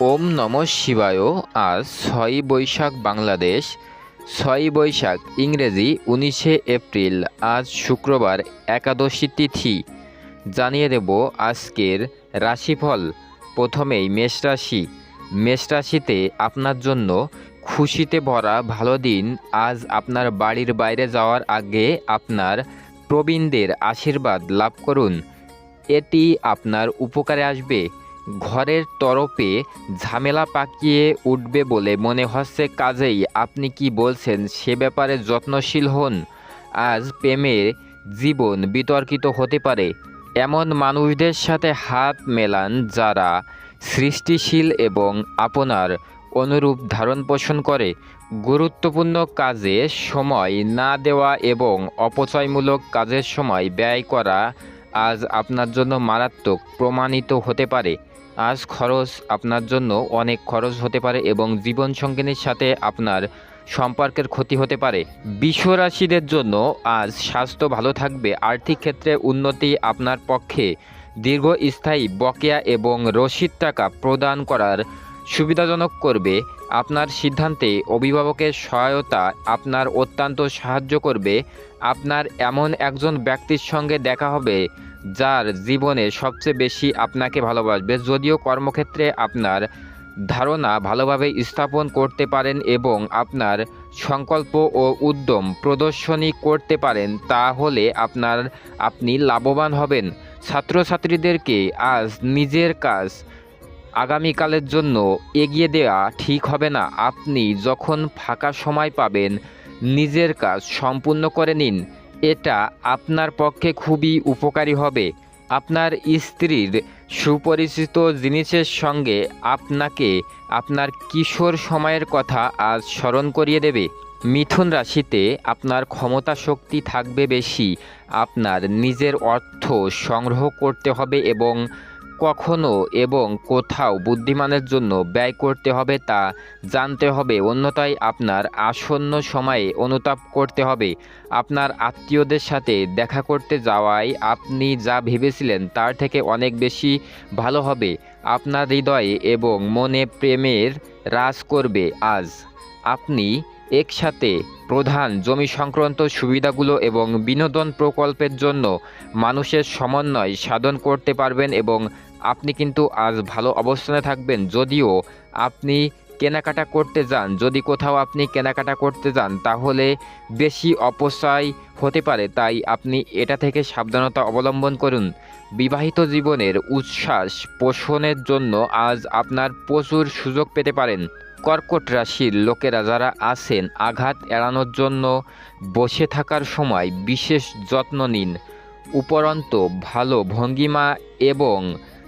ওম নম শিবায়। আজ ছয়ই বৈশাখ বাংলাদেশ ছয়ই বৈশাখ ইংরেজি উনিশে এপ্রিল, আজ শুক্রবার একাদশী তিথি। জানিয়ে দেব আজকের রাশিফল। প্রথমেই মেষ রাশি। মেষ রাশিতে আপনার জন্য খুশিতে ভরা ভালো দিন আজ আপনার বাড়ির বাইরে যাওয়ার আগে আপনার প্রবীণদের আশীর্বাদ লাভ করুন। এটি আপনার উপকারে আসবে। ঘরের তরফে ঝামেলা পাকিয়ে উঠবে বলে মনে হচ্ছে কাজেই। আপনি কি বলছেন? সে ব্যাপারে যত্নশীল হন। আজ প্রেমের জীবন বিতর্কিত হতে পারে। এমন মানুষদের সাথে হাত মেলান যারা সৃষ্টিশীল এবং আপনার অনুরূপ ধারণ পোষণ করে। গুরুত্বপূর্ণ কাজে সময় না দেওয়া এবং অপচয়মূলক কাজের সময় ব্যয় করা আজ আপনার জন্য মারাত্মক প্রমাণিত হতে পারে। আজ খরচ আপনার জন্য অনেক খরচ হতে পারে এবং জীবন সঙ্গিনীর সাথে আপনার সম্পর্কের ক্ষতি হতে পারে। বিশ্বরাশিদের জন্য আজ স্বাস্থ্য ভালো থাকবে। আর্থিক ক্ষেত্রে উন্নতি আপনার পক্ষে দীর্ঘস্থায়ী বকেয়া এবং রসিদ টাকা প্রদান করার সুবিধাজনক করবে। আপনার সিদ্ধান্তে অভিভাবকের সহায়তা আপনার অত্যন্ত সাহায্য করবে। আপনার এমন একজন ব্যক্তির সঙ্গে দেখা হবে, যার জীবনে সবচেয়ে বেশি আপনাকে ভালোবাসবে। যদিও কর্মক্ষেত্রে আপনার ধারণা ভালোভাবে স্থাপন করতে পারেন এবং আপনার সংকল্প ও উদ্যম প্রদর্শনী করতে পারেন, তাহলে আপনার আপনি লাভবান হবেন। ছাত্রছাত্রীদেরকে আজ নিজের কাজ আগামীকালের জন্য এগিয়ে দেওয়া ঠিক হবে না। আপনি যখন ফাঁকা সময় পাবেন, নিজের কাজ সম্পূর্ণ করে নিন। এটা আপনার পক্ষে খুবই উপকারী হবে। আপনার স্ত্রীর সুপরিচিত জিনিসের সঙ্গে আপনাকে আপনার কিশোর সময়ের কথা আজ স্মরণ করিয়ে দেবে। মিথুন রাশিতে আপনার ক্ষমতা শক্তি থাকবে বেশি। আপনার নিজের অর্থ সংগ্রহ করতে হবে এবং কখনো এবং কোথাও বুদ্ধিমানের জন্য ব্যয় করতে হবে তা জানতে হবে। অন্যথায় আপনার আসন্ন সময়ে অনুতাপ করতে হবে। আপনার আত্মীয়দের সাথে দেখা করতে যাওয়ায় আপনি যা ভেবেছিলেন তার থেকে অনেক বেশি ভালো হবে। আপনার হৃদয়ে এবং মনে প্রেমের রাজ করবে আজ। আপনি একসাথে প্রধান জমি সংক্রান্ত সুবিধাগুলো এবং বিনোদন প্রকল্পের জন্য মানুষের সমন্বয় সাধন করতে পারবেন এবং আপনি কিন্তু আজ ভালো অবস্থানে থাকবেন। যদিও আপনি কেনাকাটা করতে যান, যদি কোথাও আপনি কেনাকাটা করতে যান, তাহলে বেশি অপচয় হতে পারে। তাই আপনি এটা থেকে সাবধানতা অবলম্বন করুন। বিবাহিত জীবনের উচ্ছ্বাস পোষণের জন্য আজ আপনার প্রচুর সুযোগ পেতে পারেন। কর্কট রাশির লোকেরা যারা আছেন, আঘাত এড়ানোর জন্য বসে থাকার সময় বিশেষ যত্ন নিন। উপরন্ত ভালো ভঙ্গিমা এবং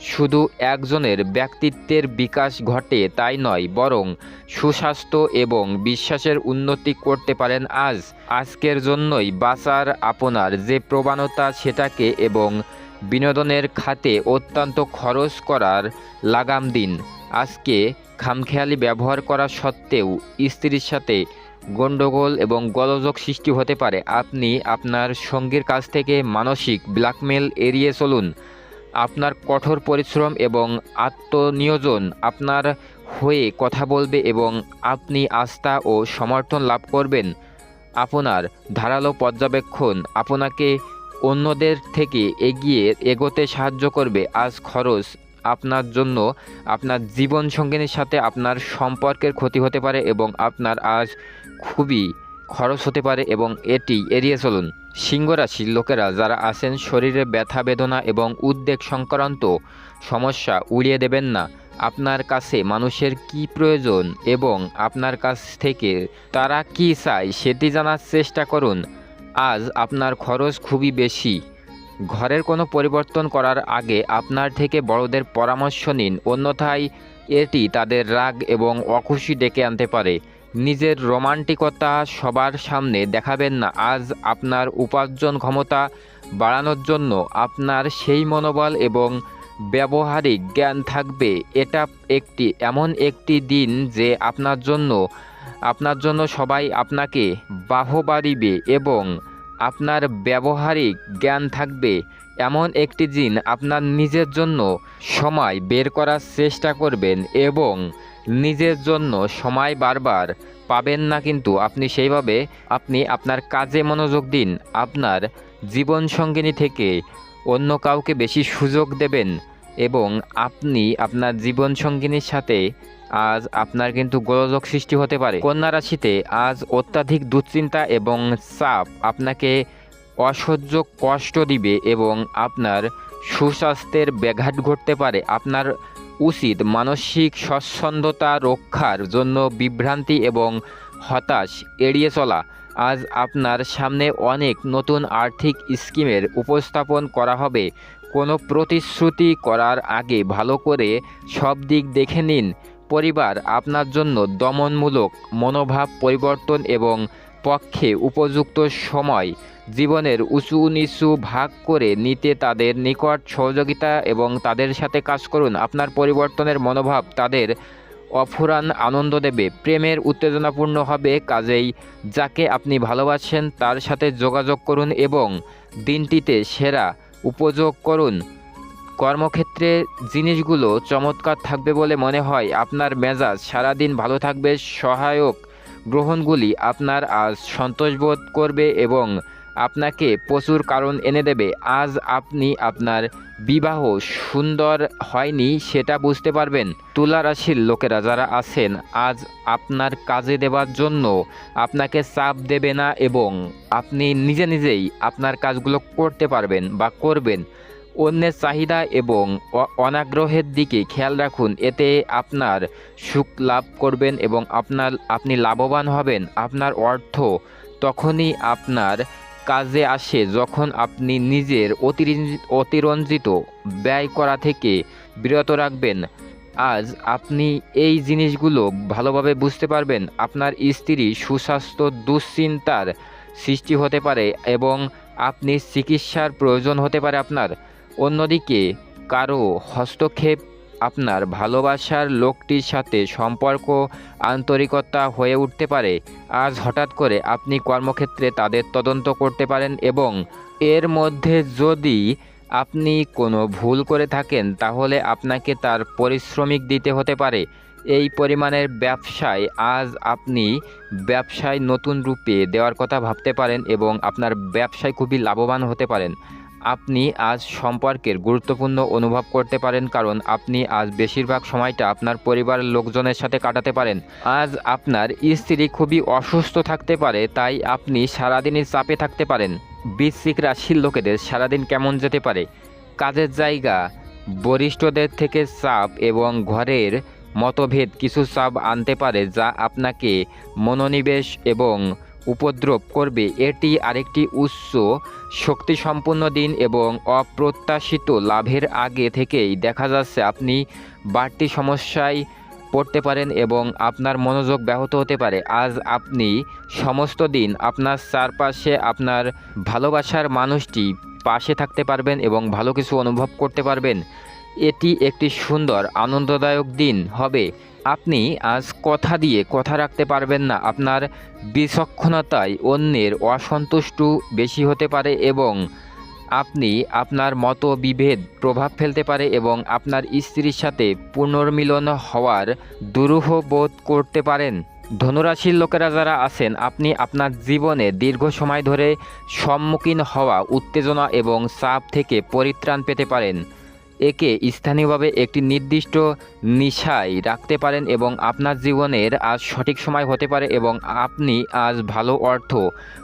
শুধু একজনের ব্যক্তিত্বের বিকাশ ঘটে তাই নয়, বরং সুস্বাস্থ্য এবং বিশ্বাসের উন্নতি করতে পারেন আজ। আজকের জন্যই বাঁচার আপনার যে প্রবণতা সেটাকে এবং বিনোদনের খাতে অত্যন্ত খরচ করার লাগাম দিন। আজকে খামখেয়ালি ব্যবহার করা সত্ত্বেও স্ত্রীর সাথে গণ্ডগোল এবং গোলযোগ সৃষ্টি হতে পারে। আপনি আপনার সঙ্গীর কাছ থেকে মানসিক ব্ল্যাকমেল এড়িয়ে চলুন। আপনার কঠোর পরিশ্রম এবং আত্মনিয়োজন আপনার হয়ে কথা বলবে এবং আপনি আস্থা ও সমর্থন লাভ করবেন। আপনার ধারালো পর্যবেক্ষণ আপনাকে অন্যদের থেকে এগিয়ে এগোতে সাহায্য করবে। আজ খরচ আপনার জন্য আপনার জীবন সঙ্গিনীর সাথে আপনার সম্পর্কের ক্ষতি হতে পারে এবং আপনার আজ খুবই খরচ হতে পারে এবং এটি এড়িয়ে চলুন। সিংহ রাশির লোকেরা যারা আছেন, শরীরে ব্যথা বেদনা এবং উদ্বেগ সংক্রান্ত সমস্যা উড়িয়ে দেবেন না। আপনার কাছে মানুষের কি প্রয়োজন এবং আপনার কাছ থেকে তারা কি চায় সেটি জানার চেষ্টা করুন। আজ আপনার খরচ খুবই বেশি। ঘরের কোনো পরিবর্তন করার আগে আপনার থেকে বড়দের পরামর্শ নিন। অন্যথায় এটি তাদের রাগ এবং অখুশি ডেকে আনতে পারে। নিজের রোমান্টিকতা সবার সামনে দেখাবেন না। আজ আপনার উপার্জন ক্ষমতা বাড়ানোর জন্য আপনার সেই মনোবল এবং ব্যবহারিক জ্ঞান থাকবে। এটা একটি, এমন একটি দিন যে আপনার জন্য আপনার জন্য সবাই আপনাকে বাহবা দিবে এবং আপনার ব্যবহারিক জ্ঞান থাকবে। এমন একটি দিন আপনার নিজের জন্য সময় বের করার চেষ্টা করবেন এবং নিজের জন্য সময় বারবার পাবেন না কিন্তু আপনি সেইভাবে আপনি আপনার কাজে মনোযোগ দিন, আপনার জীবনসঙ্গিনী থেকে অন্য কাউকে বেশি সুযোগ দেবেন এবং আপনি আপনার জীবনসঙ্গিনীর সাথে আজ আপনার কিন্তু গোলযোগ সৃষ্টি হতে পারে। কন্যা রাশিতে আজ অত্যাধিক দুশ্চিন্তা এবং চাপ আপনাকে অসহ্য কষ্ট দিবে এবং আপনার সুস্বাস্থ্যের ব্যাঘাত ঘটতে পারে। আপনার উচিত মানসিক স্বচ্ছন্দতা রক্ষার জন্য বিভ্রান্তি এবং হতাশ এড়িয়ে চলা। আজ আপনার সামনে অনেক নতুন আর্থিক স্কিমের উপস্থাপন করা হবে। কোনো প্রতিশ্রুতি করার আগে ভালো করে সব দিক দেখে নিন। পরিবার আপনার জন্য দমনমূলক মনোভাব পরিবর্তন এবং পক্ষে উপযুক্ত সময় জীবনের উঁচু নিচু ভাগ করে নিতে তাদের নিকট সহযোগিতা এবং তাদের সাথে কাজ করুন। আপনার পরিবর্তনের মনোভাব তাদের অফুরান আনন্দ দেবে। প্রেমের উত্তেজনাপূর্ণ হবে কাজেই। যাকে আপনি ভালোবাসেন তার সাথে যোগাযোগ করুন এবং দিনটিতে সেরা উপযোগ করুন। কর্মক্ষেত্রে জিনিসগুলো চমৎকার থাকবে বলে মনে হয়। আপনার মেজাজ সারাদিন ভালো থাকবে। সহায়ক গ্রহণগুলি আপনার আজ সন্তোষবোধ করবে এবং আপনাকে প্রচুর কারণ এনে দেবে। আজ আপনি আপনার বিবাহ সুন্দর হয়নি সেটা বুঝতে পারবেন। তুলা রাশির লোকেরা যারা আছেন, আজ আপনার কাজে দেওয়ার জন্য আপনাকে চাপ দেবে না এবং আপনি নিজে নিজেই আপনার কাজগুলো করতে পারবেন বা করবেন। অন্যের চাহিদা এবং অনাগ্রহের দিকে খেয়াল রাখুন। এতে আপনার সুখ লাভ করবেন এবং আপনার, আপনি লাভবান হবেন। আপনার অর্থ তখনই আপনার কাজে আসে যখন আপনি নিজের অতিরঞ্জি- অতিরঞ্জিত ব্যয় করা থেকে বিরত রাখবেন। আজ আপনি এই জিনিসগুলো ভালোভাবে বুঝতে পারবেন, আপনার স্ত্রী সুস্বাস্থ্য দুশ্চিন্তার সৃষ্টি হতে পারে এবং আপনি চিকিৎসার প্রয়োজন হতে পারে আপনার। অন্যদিকে, কারও হস্তক্ষেপ আপনার ভালোবাসার লোকটির সাথে সম্পর্ক, আন্তরিকতা হয়ে উঠতে পারে। আজ হঠাৎ করে আপনি কর্মক্ষেত্রে তাদের তদন্ত করতে পারেন এবং এর মধ্যে যদি আপনি কোনো ভুল করে থাকেন, তাহলে আপনাকে তার পরিশ্রমিক দিতে হতে পারে। এই পরিমাণের ব্যবসায় আজ আপনি ব্যবসায় নতুন রূপে দেওয়ার কথা ভাবতে পারেন এবং আপনার ব্যবসায় খুবই লাভবান হতে পারেন। আপনি আজ সম্পর্কের গুরুত্বপূর্ণ অনুভব করতে পারেন, কারণ আপনি আজ বেশিরভাগ সময়টা আপনার পরিবারের লোকজনের সাথে কাটাতে পারেন। আজ আপনার স্ত্রী খুবই অসুস্থ থাকতে পারে, তাই আপনি সারাদিনই চাপে থাকতে পারেন। বৃশ্চিক রাশির লোকেদের সারাদিন কেমন যেতে পারে? কাজের জায়গা, বরিষ্ঠদের থেকে চাপ এবং ঘরের মতভেদ কিছু চাপ আনতে পারে, যা আপনাকে মনোনিবেশ এবং উপদ্রব করবে। এটি আরেকটি উচ্চ শক্তিসম্পন্ন দিন এবং অপ্রত্যাশিত লাভের আগে থেকেই দেখা যাচ্ছে আপনি বাড়তি সমস্যায় পড়তে পারেন এবং আপনার মনোযোগ ব্যাহত হতে পারে। আজ আপনি সমস্ত দিন আপনার চারপাশে আপনার ভালোবাসার মানুষটি পাশে থাকতে পারবেন এবং ভালো কিছু অনুভব করতে পারবেন। এটি একটি সুন্দর, আনন্দদায়ক দিন হবে। আপনি আজ কথা দিয়ে কথা রাখতে পারবেন না। আপনার বিচক্ষণতায় অন্যের অসন্তুষ্ট বেশি হতে পারে এবং আপনি আপনার মতো বিভেদ প্রভাব ফেলতে পারে এবং আপনার স্ত্রীর সাথে পুনর্মিলন হওয়ার দুরূহ বোধ করতে পারেন। ধনুরাশির লোকেরা যারা আছেন, আপনি আপনার জীবনে দীর্ঘ সময় ধরে সম্মুখীন হওয়া উত্তেজনা এবং চাপ থেকে পরিত্রাণ পেতে পারেন। একে স্থানীয়ভাবে একটি নির্দিষ্ট নিশায় রাখতে পারেন এবং আপনার জীবনের আজ সঠিক সময় হতে পারে এবং আপনি আজ ভালো অর্থ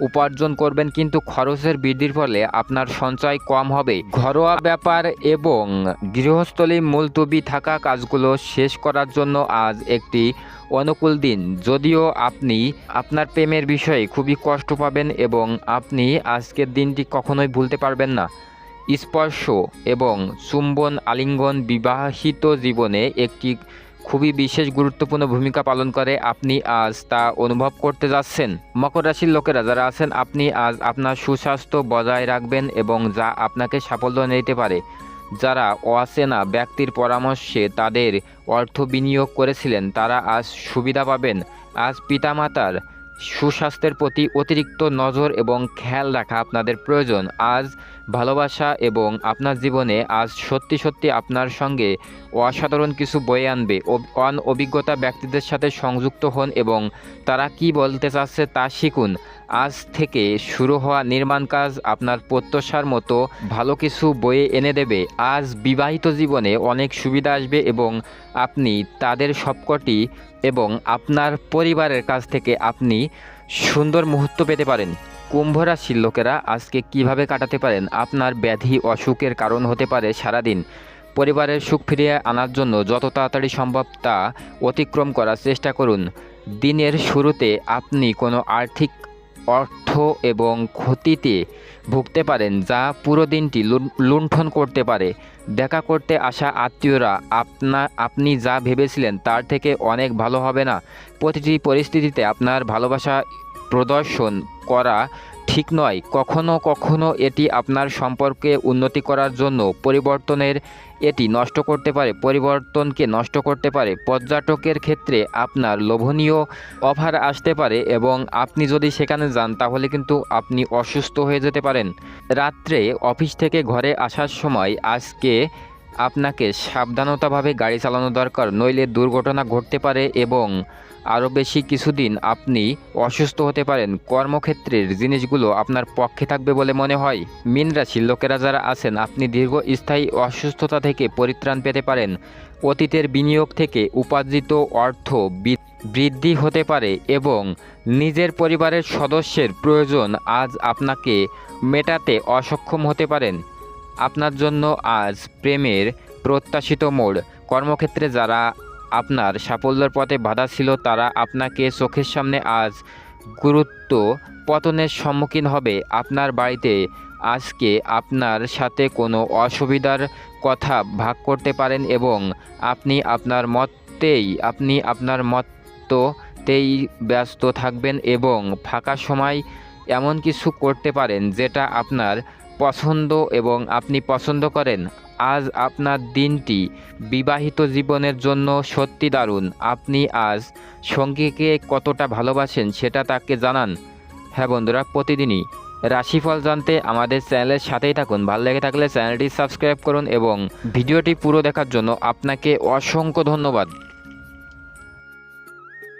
উপার্জন করবেন, কিন্তু খরচের বৃদ্ধির ফলে আপনার সঞ্চয় কম হবে। ঘরোয়া ব্যাপার এবং গৃহস্থলী মুলতবি থাকা কাজগুলো শেষ করার জন্য আজ একটি অনুকূল দিন। যদিও আপনি আপনার প্রেমের বিষয়ে খুবই কষ্ট পাবেন এবং আপনি আজকের দিনটি কখনোই ভুলতে পারবেন না। স্পর্শ এবং চুম্বন আলিঙ্গন বিবাহিত জীবনে একটি খুবই বিশেষ গুরুত্বপূর্ণ ভূমিকা পালন করে। আপনি আজ তা অনুভব করতে যাচ্ছেন। মকর রাশির লোকেরা যারা আছেন, আপনি আজ আপনার সুস্বাস্থ্য বজায় রাখবেন এবং যা আপনাকে সাফল্য নিতে পারে। যারা অচেনা ব্যক্তির পরামর্শে তাদের অর্থ বিনিয়োগ করেছিলেন, তারা আজ সুবিধা পাবেন। আজ পিতামাতার সুস্বাস্থ্যের প্রতি অতিরিক্ত নজর এবং খেয়াল রাখা আপনাদের প্রয়োজন। আজ ভালোবাসা এবং আপনার জীবনে আজ সত্যি সত্যি আপনার সঙ্গে অসাধারণ কিছু বয়ে আনবে। অন অভিজ্ঞতা ব্যক্তিদের সাথে সংযুক্ত হন এবং তারা কি বলতে চাচ্ছে তা শিখুন। আজ থেকে শুরু হওয়া নির্মাণ কাজ আপনার প্রত্যাশার মতো ভালো কিছু বয়ে এনে দেবে। আজ বিবাহিত জীবনে অনেক সুবিধা আসবে এবং আপনি তাদের সবকটি এবং আপনার পরিবারের কাছ থেকে আপনি সুন্দর মুহূর্ত পেতে পারেন। কুম্ভ রাশির লোকেরা আজকে কীভাবে কাটাতে পারেন? আপনার ব্যাধি অসুখের কারণ হতে পারে সারাদিন। পরিবারের সুখ ফিরিয়ে আনার জন্য যত তাড়াতাড়ি সম্ভব তা অতিক্রম করার চেষ্টা করুন। দিনের শুরুতে আপনি কোনো আর্থিক অর্থ এবং ক্ষতিতে ভুগতে পারেন, যা পুরো দিনটি লুণ্ঠন করতে পারে। দেখা করতে আসা আত্মীয়রা আপনা, আপনি যা ভেবেছিলেন তার থেকে অনেক ভালো হবে না। প্রতিটি পরিস্থিতিতে আপনার ভালোবাসা প্রদর্শন করা ঠিক নয়। কখনো কখনো এটি আপনার সম্পর্কে উন্নতি করার জন্য পরিবর্তনের এটি নষ্ট করতে পারে, পরিবর্তনকে নষ্ট করতে পারে। পর্যটকের ক্ষেত্রে আপনার লোভনীয় অফার আসতে পারে এবং আপনি যদি সেখানে যান তাহলে কিন্তু আপনি অসুস্থ হয়ে যেতে পারেন। রাত্রে অফিস থেকে ঘরে আসার সময় আজকে আপনাকে সাবধানতাভাবে গাড়ি চালানো দরকার, নইলে দুর্ঘটনা ঘটতে পারে এবং আরও বেশি কিছুদিন আপনি অসুস্থ হতে পারেন। কর্মক্ষেত্রের জিনিসগুলো আপনার পক্ষে থাকবে বলে মনে হয়। মীন রাশির লোকেরা যারা আছেন, আপনি দীর্ঘস্থায়ী অসুস্থতা থেকে পরিত্রাণ পেতে পারেন। অতীতের বিনিয়োগ থেকে উপার্জিত অর্থ বৃদ্ধি হতে পারে এবং নিজের পরিবারের সদস্যের প্রয়োজন আজ আপনাকে মেটাতে অসক্ষম হতে পারেন। আপনার জন্য আজ প্রেমের প্রত্যাশিত মোড়। কর্মক্ষেত্রে যারা আপনার সাফল্যের পথে বাধা ছিল, তারা আপনাকে চোখের সামনে আজ গুরুত্ব পতনের সম্মুখীন হবে। আপনার বাড়িতে আজকে আপনার সাথে কোনো অসুবিধার কথা ভাগ করতে পারেন এবং আপনি আপনার মতেই, আপনি আপনার মততেই ব্যস্ত থাকবেন এবং ফাঁকা সময় এমন কিছু করতে পারেন যেটা আপনার পছন্দ এবং আপনি পছন্দ করেন, আজ আপনার দিনটি বিবাহিত জীবনের জন্য সত্যি দারুণ। আপনি আজ সঙ্গীকে কতটা ভালোবাসেন সেটা তাকে জানান। হ্যাঁ বন্ধুরা, প্রতিদিনই রাশিফল জানতে আমাদের চ্যানেলের সাথেই থাকুন। ভালো লেগে থাকলে চ্যানেলটি সাবস্ক্রাইব করুন এবং ভিডিওটি পুরো দেখার জন্য আপনাকে অসংখ্য ধন্যবাদ।